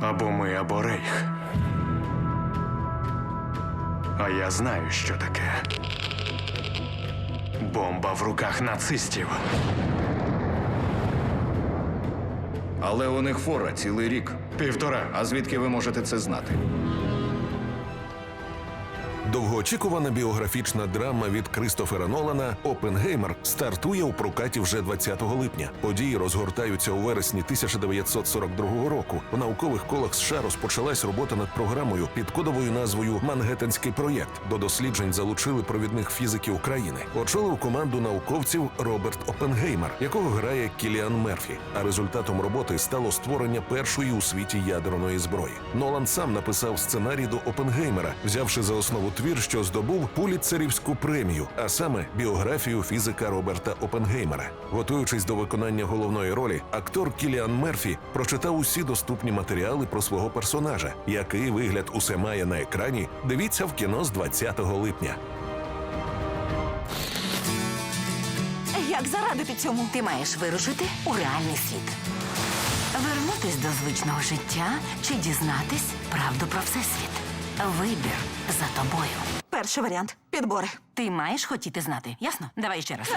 Або ми, або рейх. А я знаю, що таке. Бомба в руках нацистів. Але у них фора цілий рік. Півтора. А звідки ви можете це знати? Довгоочікувана біографічна драма від Кристофера Нолана Опенгеймер стартує у прокаті вже 20 липня. Події розгортаються у вересні 1942 року. В наукових колах США розпочалась робота над програмою під кодовою назвою Мангеттенський проєкт. До досліджень залучили провідних фізиків України. Очолив команду науковців Роберт Опенгеймер, якого грає Кіліан Мерфі. А результатом роботи стало створення першої у світі ядерної зброї. Нолан сам написав сценарій до Опенгеймера, взявши за основу твір, що здобув Пулітцерівську премію, а саме біографію фізика Роберта Опенгеймера. Готуючись до виконання головної ролі, актор Кіліан Мерфі прочитав усі доступні матеріали про свого персонажа. Який вигляд усе має на екрані, дивіться в кіно з 20 липня. Як зарадити цьому? Ти маєш вирушити у реальний світ. Вернутись до звичного життя чи дізнатись правду про всесвіт. Вибір за тобою. Перший варіант підбори. Ти маєш хотіти знати, ясно? Давай ще раз.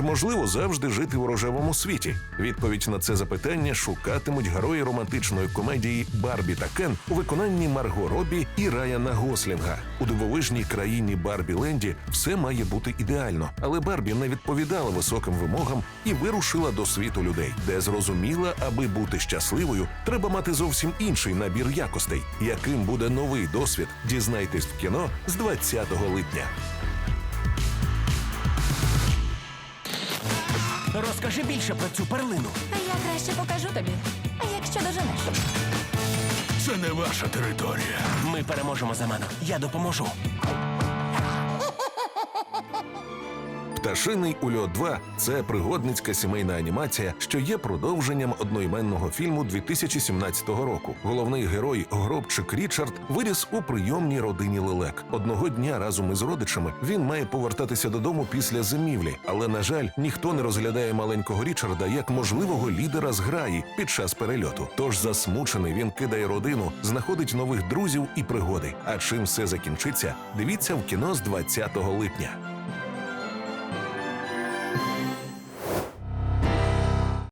Чи можливо завжди жити у рожевому світі? Відповідь на це запитання шукатимуть герої романтичної комедії Барбі та Кен у виконанні Марго Робі і Раяна Гослінга. У дивовижній країні Барбі Ленді все має бути ідеально, але Барбі не відповідала високим вимогам і вирушила до світу людей, де зрозуміла, аби бути щасливою, треба мати зовсім інший набір якостей. Яким буде новий досвід? Дізнайтесь в кіно з 20 липня. Розкажи більше про цю перлину. Я краще покажу тобі, якщо доженеш. Це не ваша територія. Ми переможемо за мене. Я допоможу. Пташиний ульот 2 це пригодницька сімейна анімація, що є продовженням одноіменного фільму 2017 року. Головний герой гробчик Річард виріс у прийомній родині лелек. Одного дня разом із родичами він має повертатися додому після зимівлі, але на жаль, ніхто не розглядає маленького Річарда як можливого лідера зграї під час перельоту. Тож засмучений він кидає родину, знаходить нових друзів і пригоди. А чим все закінчиться? Дивіться в кіно з 20 липня.